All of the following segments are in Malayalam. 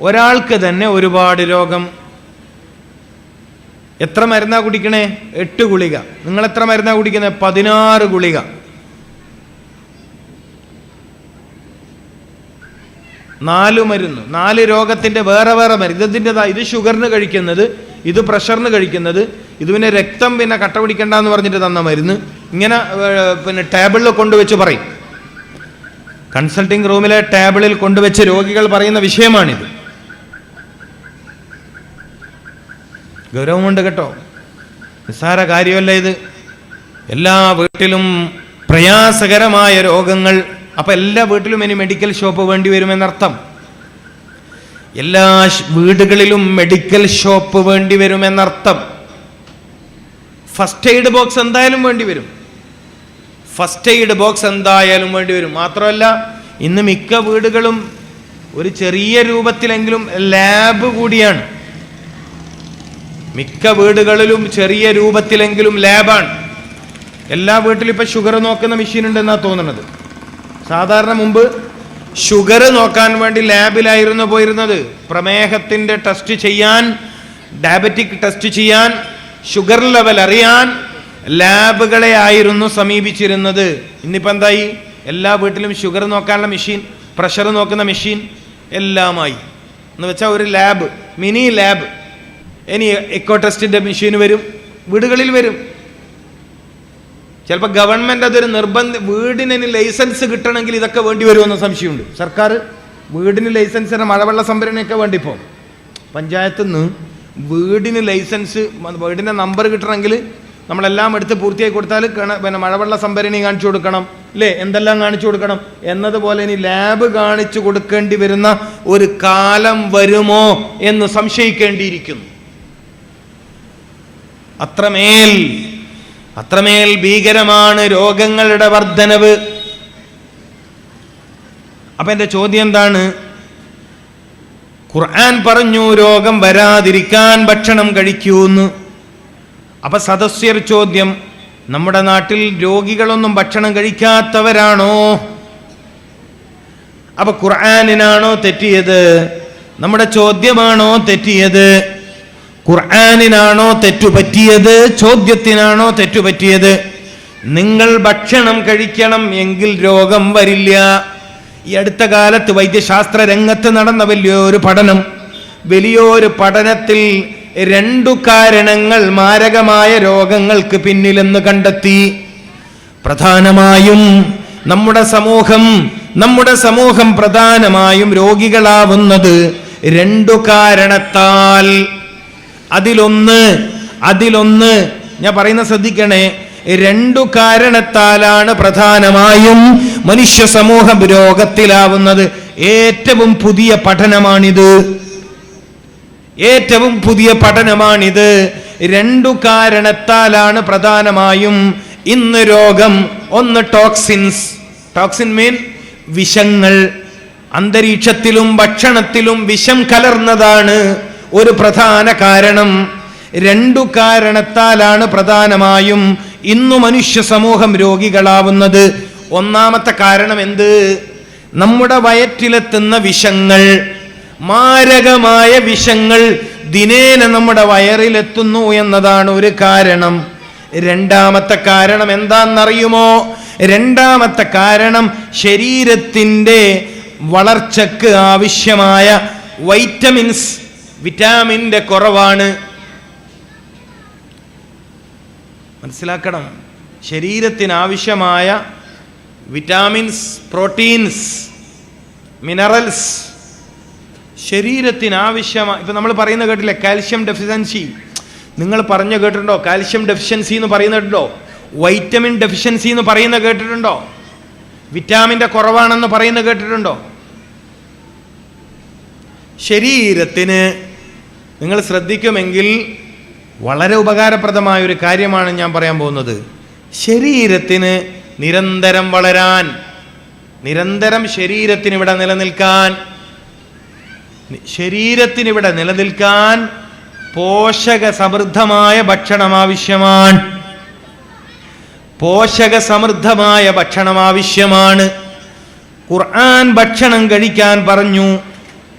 ഒരാൾക്ക് തന്നെ ഒരുപാട് രോഗം. എത്ര മരുന്നാ കുടിക്കണേ? എട്ട് ഗുളിക. നിങ്ങൾ എത്ര മരുന്നാ കുടിക്കുന്നത് പതിനാറ് ഗുളിക. നാല് മരുന്ന്. നാല് രോഗത്തിന്റെ വേറെ വേറെ മരുന്ന്. ഇതിന്റെതാ ഇത് ഷുഗറിന് കഴിക്കുന്നത് ഇത് പ്രഷറിന് കഴിക്കുന്നത് ഇത് പിന്നെ രക്തം പിന്നെ കട്ട പിടിക്കണ്ട എന്ന് പറഞ്ഞിട്ട് തന്ന മരുന്ന്. ഇങ്ങനെ പിന്നെ ടേബിളിൽ കൊണ്ടുവച്ച് പറയും. കൺസൾട്ടിംഗ് റൂമിലെ ടേബിളിൽ കൊണ്ടുവച്ച് രോഗികൾ പറയുന്ന വിഷയമാണിത്. ഗൗരവമുണ്ട് കേട്ടോ. നിസ്സാര കാര്യമല്ല ഇത്. എല്ലാ വീട്ടിലും പ്രയാസകരമായ രോഗങ്ങൾ. അപ്പൊ എല്ലാ വീട്ടിലും ഇനി മെഡിക്കൽ ഷോപ്പ് വേണ്ടി വരുമെന്നർത്ഥം. എല്ലാ വീടുകളിലും മെഡിക്കൽ ഷോപ്പ് വേണ്ടി വരുമെന്നർത്ഥം. ഫസ്റ്റ് എയ്ഡ് ബോക്സ് എന്തായാലും വേണ്ടി വരും. ഫസ്റ്റ് എയ്ഡ് ബോക്സ് എന്തായാലും വേണ്ടി വരും. മാത്രമല്ല ഇന്ന് മിക്ക വീടുകളും ഒരു ചെറിയ രൂപത്തിലെങ്കിലും ലാബ് കൂടിയാണ്. മിക്ക വീടുകളിലും ചെറിയ രൂപത്തിലെങ്കിലും ലാബാണ്. എല്ലാ വീട്ടിലും ഇപ്പം ഷുഗർ നോക്കുന്ന മെഷീൻ ഉണ്ടെന്നാണ് തോന്നുന്നത് സാധാരണ മുമ്പ് ഷുഗർ നോക്കാൻ വേണ്ടി ലാബിലായിരുന്നു പോയിരുന്നത്. പ്രമേഹത്തിന്റെ ടെസ്റ്റ് ചെയ്യാൻ ഡയബറ്റിക് ടെസ്റ്റ് ചെയ്യാൻ ഷുഗർ ലെവൽ അറിയാൻ ലാബുകളെ ആയിരുന്നു സമീപിച്ചിരുന്നത്. ഇന്നിപ്പോൾ എന്തായി? എല്ലാ വീട്ടിലും ഷുഗർ നോക്കാനുള്ള മെഷീൻ പ്രഷർ നോക്കുന്ന മെഷീൻ എല്ലാമായി. എന്ന് വെച്ചാൽ ഒരു ലാബ് മിനി ലാബ്. ഇനി എക്കോ ടെസ്റ്റിന്റെ മെഷീൻ വരും വീടുകളിൽ വരും. ചിലപ്പോൾ ഗവൺമെന്റ് അതൊരു നിർബന്ധ വീടിന് ലൈസൻസ് കിട്ടണമെങ്കിൽ ഇതൊക്കെ വേണ്ടി വരുമെന്ന സംശയമുണ്ട്. സർക്കാർ വീടിന് ലൈസൻസിന് മഴവെള്ള സംഭരണിയൊക്കെ വേണ്ടി പോകും പഞ്ചായത്തിൽ നിന്ന് വീടിന് ലൈസൻസ് വീടിന്റെ നമ്പർ കിട്ടണമെങ്കിൽ നമ്മളെല്ലാം എടുത്ത് പൂർത്തിയാക്കി കൊടുത്താൽ പിന്നെ മഴവെള്ള സംഭരണി കാണിച്ചു കൊടുക്കണം അല്ലേ? എന്തെല്ലാം കാണിച്ചു കൊടുക്കണം? എന്നതുപോലെ ഇനി ലാബ് കാണിച്ചു കൊടുക്കേണ്ടി വരുന്ന ഒരു കാലം വരുമോ എന്ന് സംശയിക്കേണ്ടിയിരിക്കുന്നു. അത്രമേൽ അത്രമേൽ ഭീകരമാണ് രോഗങ്ങളുടെ വർധനവ് അപ്പൊ എന്റെ ചോദ്യം എന്താണ്? ഖുർആൻ പറഞ്ഞു രോഗം വരാതിരിക്കാൻ ഭക്ഷണം കഴിക്കൂ എന്ന് അപ്പൊ സദസ്യർ ചോദ്യം നമ്മുടെ നാട്ടിൽ രോഗികളൊന്നും ഭക്ഷണം കഴിക്കാത്തവരാണോ? അപ്പൊ ഖുർആാനിനാണോ തെറ്റിയത്? നമ്മുടെ ചോദ്യമാണോ തെറ്റിയത്? ഖുർആനിനാണോ തെറ്റുപറ്റിയത്? ചോദ്യത്തിനാണോ തെറ്റുപറ്റിയത്? നിങ്ങൾ ഭക്ഷണം കഴിക്കണം എങ്കിൽ രോഗം വരില്ല. ഈ അടുത്ത കാലത്ത് വൈദ്യശാസ്ത്ര രംഗത്ത് നടന്ന വലിയൊരു പഠനം. വലിയൊരു പഠനത്തിൽ രണ്ടു കാരണങ്ങൾ മാരകമായ രോഗങ്ങൾക്ക് പിന്നിലെന്ന് കണ്ടെത്തി. പ്രധാനമായും നമ്മുടെ സമൂഹം നമ്മുടെ സമൂഹം പ്രധാനമായും രോഗികളാവുന്നത് രണ്ടു കാരണത്താൽ അതിലൊന്ന് അതിലൊന്ന്. ഞാൻ പറയുന്ന ശ്രദ്ധിക്കണേ. രണ്ടു കാരണത്താലാണ് പ്രധാനമായും മനുഷ്യ സമൂഹം രോഗത്തിലാവുന്നത്. ഏറ്റവും പുതിയ പഠനമാണിത്. ഏറ്റവും പുതിയ പഠനമാണിത്. രണ്ടു കാരണത്താലാണ് പ്രധാനമായും ഇന്ന് രോഗം. ഒന്ന് ടോക്സിൻസ്. ടോക്സിൻ മീൻ വിഷങ്ങൾ. അന്തരീക്ഷത്തിലും ഭക്ഷണത്തിലും വിഷം കലർന്നതാണ്. ഒരു പ്രധാന കാരണം. രണ്ടു കാരണത്താലാണ് പ്രധാനമായും ഇന്നു മനുഷ്യ സമൂഹം രോഗികളാവുന്നത്. ഒന്നാമത്തെ കാരണം എന്ത്? നമ്മുടെ വയറ്റിലെത്തുന്ന വിഷങ്ങൾ മാരകമായ വിഷങ്ങൾ ദിനേന നമ്മുടെ വയറിലെത്തുന്നു എന്നതാണ് ഒരു കാരണം. രണ്ടാമത്തെ കാരണം എന്താണെന്നറിയുമോ? രണ്ടാമത്തെ കാരണം ശരീരത്തിന്റെ വളർച്ചക്ക് ആവശ്യമായ വൈറ്റമിൻസ് വിറ്റാമിന്റെ കുറവാണ്. മനസ്സിലാക്കണം. ശരീരത്തിന് ആവശ്യമായ വിറ്റാമിൻസ് പ്രോട്ടീൻസ് മിനറൽസ് ശരീരത്തിന് ആവശ്യമായ ഇപ്പം നമ്മൾ പറയുന്ന കേട്ടില്ലേ കാൽഷ്യം ഡെഫിഷ്യൻസി. നിങ്ങൾ പറഞ്ഞു കേട്ടിട്ടുണ്ടോ? കാൽഷ്യം ഡെഫിഷ്യൻസി എന്ന് പറയുന്നുണ്ടോ വൈറ്റമിൻ ഡെഫിഷ്യൻസി എന്ന് പറയുന്ന കേട്ടിട്ടുണ്ടോ? വിറ്റാമിന്റെ കുറവാണെന്ന് പറയുന്ന കേട്ടിട്ടുണ്ടോ? ശരീരത്തിന് നിങ്ങൾ ശ്രദ്ധിക്കുമെങ്കിൽ വളരെ ഉപകാരപ്രദമായ ഒരു കാര്യമാണ് ഞാൻ പറയാൻ പോകുന്നത്. ശരീരത്തിന് നിരന്തരം വളരാൻ നിരന്തരം ശരീരത്തിന് ഇവിടെ നിലനിൽക്കാൻ ശരീരത്തിന് ഇവിടെ നിലനിൽക്കാൻ പോഷക സമൃദ്ധമായ ഭക്ഷണം ആവശ്യമാണ്. പോഷക സമൃദ്ധമായ ഭക്ഷണം ആവശ്യമാണ്. ഖുർആൻ ഭക്ഷണം കഴിക്കാൻ പറഞ്ഞു.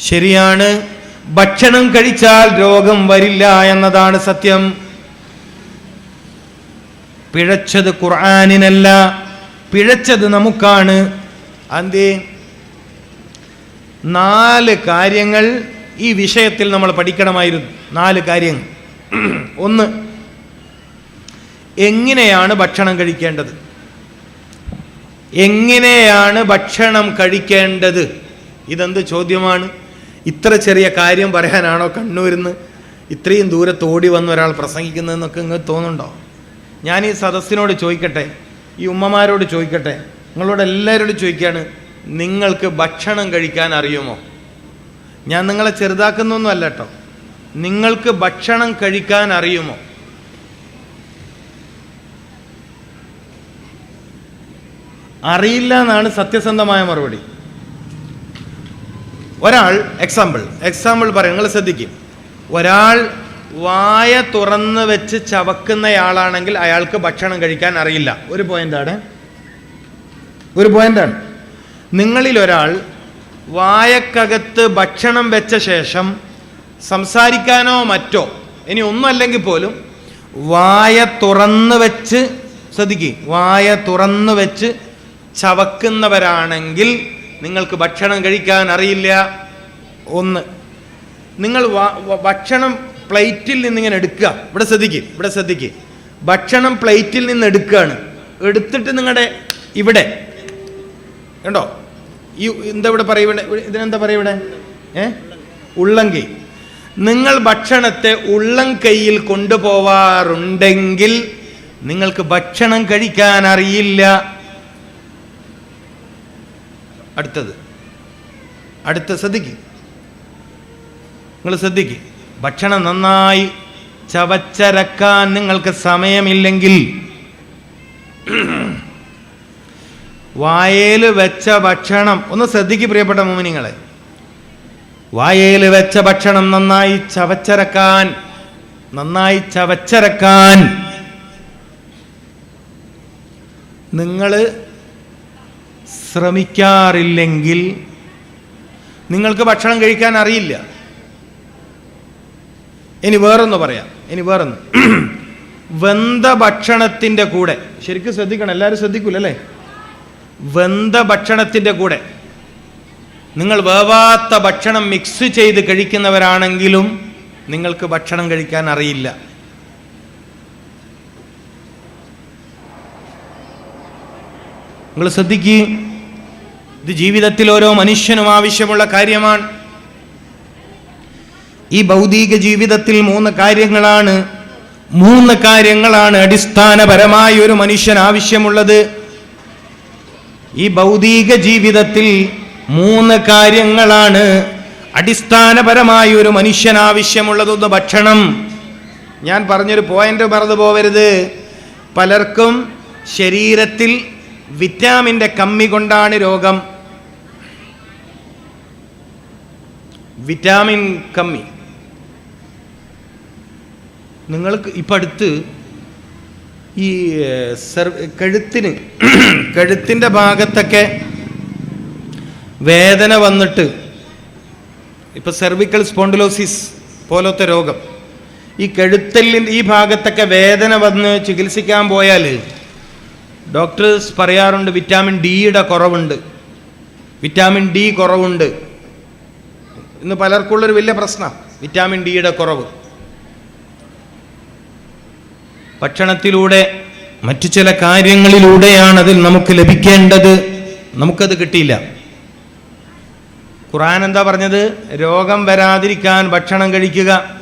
ശരിയാണ്. ഭക്ഷണം കഴിച്ചാൽ രോഗം വരില്ല എന്നതാണ് സത്യം. പിഴച്ചത് ഖുർആാനിനല്ല പിഴച്ചത് നമുക്കാണ്. അന്തേ നാല് കാര്യങ്ങൾ ഈ വിഷയത്തിൽ നമ്മൾ പഠിക്കണമായിരുന്നു. നാല് കാര്യങ്ങൾ. ഒന്ന് എങ്ങനെയാണ് ഭക്ഷണം കഴിക്കേണ്ടത്? എങ്ങനെയാണ് ഭക്ഷണം കഴിക്കേണ്ടത്? ഇതെന്ത് ചോദ്യമാണ്? ഇത്ര ചെറിയ കാര്യം പറയാനാണോ കണ്ണൂരിന്ന്? ഇത്രയും ദൂരത്ത് ഓടി വന്ന ഒരാൾ പ്രസംഗിക്കുന്നതെന്നൊക്കെ നിങ്ങൾക്ക് തോന്നുന്നുണ്ടോ? ഞാൻ ഈ സദസ്സിനോട് ചോദിക്കട്ടെ ഈ ഉമ്മമാരോട് ചോദിക്കട്ടെ നിങ്ങളോട് എല്ലാവരോടും ചോദിക്കുകയാണ് നിങ്ങൾക്ക് ഭക്ഷണം കഴിക്കാൻ അറിയുമോ? ഞാൻ നിങ്ങളെ ചെറുതാക്കുന്നൊന്നും അല്ല കേട്ടോ. നിങ്ങൾക്ക് ഭക്ഷണം കഴിക്കാൻ അറിയുമോ? അറിയില്ല എന്നാണ് സത്യസന്ധമായ മറുപടി. ഒരാൾ എക്സാമ്പിൾ എക്സാമ്പിൾ പറയാം നിങ്ങൾ ശ്രദ്ധിക്കും. ഒരാൾ വായ തുറന്ന് വെച്ച് ചവക്കുന്നയാളാണെങ്കിൽ അയാൾക്ക് ഭക്ഷണം കഴിക്കാൻ അറിയില്ല. ഒരു പോയിന്റാണ് ഒരു പോയിന്റാണ് നിങ്ങളിൽ ഒരാൾ വായക്കകത്ത് ഭക്ഷണം വെച്ച ശേഷം സംസാരിക്കാനോ മറ്റോ ഇനി ഒന്നും അല്ലെങ്കിൽ പോലും വായ തുറന്ന് വെച്ച് ശ്രദ്ധിക്കുക വായ തുറന്ന് വെച്ച് ചവക്കുന്നവരാണെങ്കിൽ നിങ്ങൾക്ക് ഭക്ഷണം കഴിക്കാൻ അറിയില്ല. ഒന്ന് നിങ്ങൾ ഭക്ഷണം പ്ലേറ്റിൽ നിന്നിങ്ങനെ എടുക്കുക. ഇവിടെ ശ്രദ്ധിക്കുക ഇവിടെ ശ്രദ്ധിക്കുക ഭക്ഷണം പ്ലേറ്റിൽ നിന്ന് എടുക്കുകയാണ്. എടുത്തിട്ട് നിങ്ങളുടെ ഇവിടെ കണ്ടോ? ഈ എന്താ ഇവിടെ പറയും ഇവിടെ ഇവിടെ- ഇതിനെന്താ പറയും ഇവിടെ? ഏ? ഉള്ളംകൈ നിങ്ങൾ ഭക്ഷണത്തെ ഉള്ളം കൈയിൽ കൊണ്ടുപോവാറുണ്ടെങ്കിൽ നിങ്ങൾക്ക് ഭക്ഷണം കഴിക്കാൻ അറിയില്ല. അടുത്തത്. അടുത്ത ശ്രദ്ധിക്ക്. നിങ്ങൾ ശ്രദ്ധിക്ക്. ഭക്ഷണം നന്നായി ചവച്ചരക്കാൻ നിങ്ങൾക്ക് സമയമില്ലെങ്കിൽ വായേൽ വെച്ച ഭക്ഷണം ഒന്ന് ശ്രദ്ധിക്ക് പ്രിയപ്പെട്ട മോമിനിങ്ങളെ. വായേൽ വെച്ച ഭക്ഷണം നന്നായി ചവച്ചരക്കാൻ നന്നായി ചവച്ചരക്കാൻ നിങ്ങൾ ശ്രമിക്കാറില്ലെങ്കിൽ നിങ്ങൾക്ക് ഭക്ഷണം കഴിക്കാൻ അറിയില്ല. ഇനി വേറൊന്ന് പറയാം. ഇനി വേറൊന്ന്. വെന്ത ഭക്ഷണത്തിന്റെ കൂടെ ശരിക്കും ശ്രദ്ധിക്കണം എല്ലാവരും ശ്രദ്ധിക്കൂലല്ലേ? വെന്ത ഭക്ഷണത്തിന്റെ കൂടെ. നിങ്ങൾ വേവാത്ത ഭക്ഷണം മിക്സ് ചെയ്ത് കഴിക്കുന്നവരാണെങ്കിലും നിങ്ങൾക്ക് ഭക്ഷണം കഴിക്കാൻ അറിയില്ല. നിങ്ങൾ ശ്രദ്ധിക്കുക ഇത് ജീവിതത്തിൽ ഓരോ മനുഷ്യനും ആവശ്യമുള്ള കാര്യമാണ്. ഈ ഭൗതിക ജീവിതത്തിൽ മൂന്ന് കാര്യങ്ങളാണ്. മൂന്ന് കാര്യങ്ങളാണ് അടിസ്ഥാനപരമായി ഒരു മനുഷ്യൻ ആവശ്യമുള്ളത്. ഈ ഭൗതിക ജീവിതത്തിൽ മൂന്ന് കാര്യങ്ങളാണ് അടിസ്ഥാനപരമായി ഒരു മനുഷ്യൻ ആവശ്യമുള്ളതൊന്ന് ഭക്ഷണം. ഞാൻ പറഞ്ഞൊരു പോയിന്റ് മറന്നു പോവരുത്. പലർക്കും ശരീരത്തിൽ വിറ്റാമിന്റെ കമ്മി കൊണ്ടാണ് രോഗം. വിറ്റാമിൻ കമ്മി. നിങ്ങൾക്ക് ഇപ്പം അടുത്ത് ഈ സെർ കഴുത്തിന് കഴുത്തിന്റെ ഭാഗത്തൊക്കെ വേദന വന്നിട്ട് ഇപ്പം സെർവിക്കൽ സ്പോണ്ടിലോസിസ് പോലത്തെ രോഗം. ഈ കഴുത്തലിന്റെ ഈ ഭാഗത്തൊക്കെ വേദന വന്ന് ചികിത്സിക്കാൻ പോയാൽ ഡോക്ടേഴ്സ് പറയാറുണ്ട് വിറ്റാമിൻ ഡിയുടെ കുറവുണ്ട്. വിറ്റാമിൻ ഡി കുറവുണ്ട്. ഇന്ന് പലർക്കുള്ളൊരു വലിയ പ്രശ്നം വിറ്റാമിൻ ഡിയുടെ കുറവ്. ഭക്ഷണത്തിലൂടെ മറ്റു ചില കാര്യങ്ങളിലൂടെയാണ് അതിൽ നമുക്ക് ലഭിക്കേണ്ടത്. നമുക്കത് കിട്ടിയില്ല. ഖുറാൻ എന്താ പറഞ്ഞത്? രോഗം വരാതിരിക്കാൻ ഭക്ഷണം കഴിക്കുക.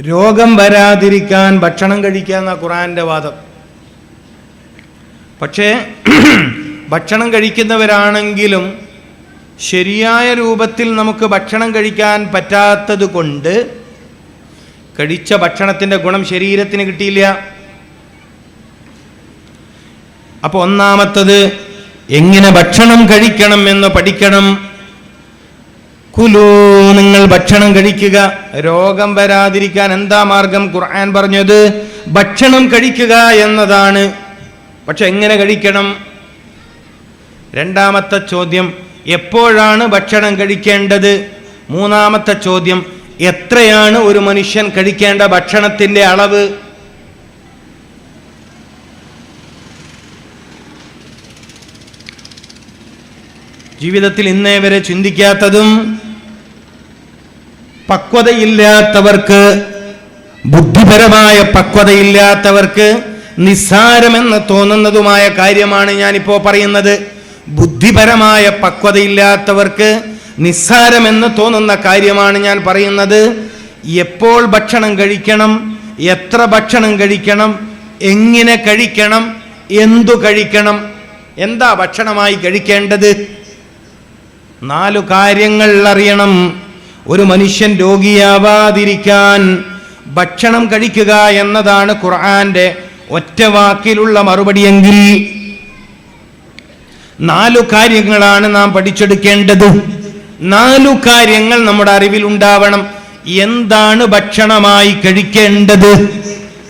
രോഗം വരാതിരിക്കാൻ ഭക്ഷണം കഴിക്കുക എന്ന ഖുറാന്റെ വാദം. പക്ഷേ ഭക്ഷണം കഴിക്കുന്നവരാണെങ്കിലും ശരിയായ രൂപത്തിൽ നമുക്ക് ഭക്ഷണം കഴിക്കാൻ പറ്റാത്തത് കൊണ്ട് കഴിച്ച ഭക്ഷണത്തിന്റെ ഗുണം ശരീരത്തിന് കിട്ടിയില്ല. അപ്പോൾ ഒന്നാമത്തത് എങ്ങനെ ഭക്ഷണം കഴിക്കണം എന്ന് പഠിക്കണം. കുലു നിങ്ങൾ ഭക്ഷണം കഴിക്കുക. രോഗം വരാതിരിക്കാൻ എന്താ മാർഗം? ഖുർആൻ പറഞ്ഞത് ഭക്ഷണം കഴിക്കുക എന്നതാണ്. പക്ഷെ എങ്ങനെ കഴിക്കണം? രണ്ടാമത്തെ ചോദ്യം എപ്പോഴാണ് ഭക്ഷണം കഴിക്കേണ്ടത്? മൂന്നാമത്തെ ചോദ്യം എത്രയാണ് ഒരു മനുഷ്യൻ കഴിക്കേണ്ട ഭക്ഷണത്തിന്റെ അളവ്? ജീവിതത്തിൽ ഇന്നേ വരെ ചിന്തിക്കാത്തതും പക്വതയില്ലാത്തവർക്ക് ബുദ്ധിപരമായ പക്വതയില്ലാത്തവർക്ക് നിസ്സാരമെന്ന് തോന്നുന്നതുമായ കാര്യമാണ് ഞാനിപ്പോൾ പറയുന്നത്. ബുദ്ധിപരമായ പക്വതയില്ലാത്തവർക്ക് നിസ്സാരമെന്ന് തോന്നുന്ന കാര്യമാണ് ഞാൻ പറയുന്നത്. എപ്പോൾ ഭക്ഷണം കഴിക്കണം എത്ര ഭക്ഷണം കഴിക്കണം എങ്ങനെ കഴിക്കണം എന്തു കഴിക്കണം എന്താ ഭക്ഷണമായി കഴിക്കേണ്ടത്? നാലു കാര്യങ്ങൾ അറിയണം. ഒരു മനുഷ്യൻ രോഗിയാവാതിരിക്കാൻ ഭക്ഷണം കഴിക്കുക എന്നതാണ് ഖുർആന്റെ ഒറ്റ വാക്കിലുള്ള മറുപടിയെങ്കിൽ നാലു കാര്യങ്ങളാണ് നാം പഠിച്ചെടുക്കേണ്ടത്. നാലു കാര്യങ്ങൾ നമ്മുടെ അറിവിൽ ഉണ്ടാവണം. എന്താണ് ഭക്ഷണമായി കഴിക്കേണ്ടത്?